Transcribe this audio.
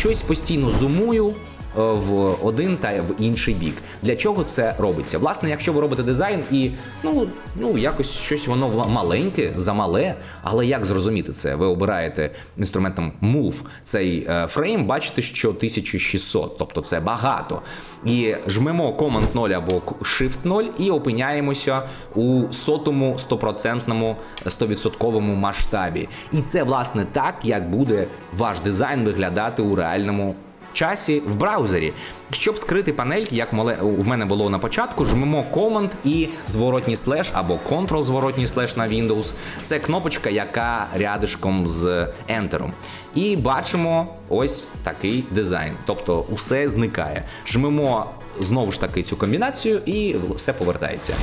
щось постійно зумую. Е, В один та в інший бік. Для чого це робиться? Власне, якщо ви робите дизайн і ну, ну якось щось воно маленьке, замале, але як зрозуміти це? Ви обираєте інструментом Move цей е, фрейм, бачите, що 1600, тобто це багато. І жмемо Command 0 або Shift 0 і опиняємося у сотому стопроцентному 100% масштабі. І це власне так, як буде ваш дизайн виглядати у реальному. Часі в браузері. Щоб скрити панель, як у мене було на початку, жмемо Command і зворотній слеш або Ctrl зворотній слеш на Windows. Це кнопочка, яка рядишком з Enter. І бачимо ось такий дизайн. Тобто усе зникає. Жмемо знову ж таки цю комбінацію і все повертається.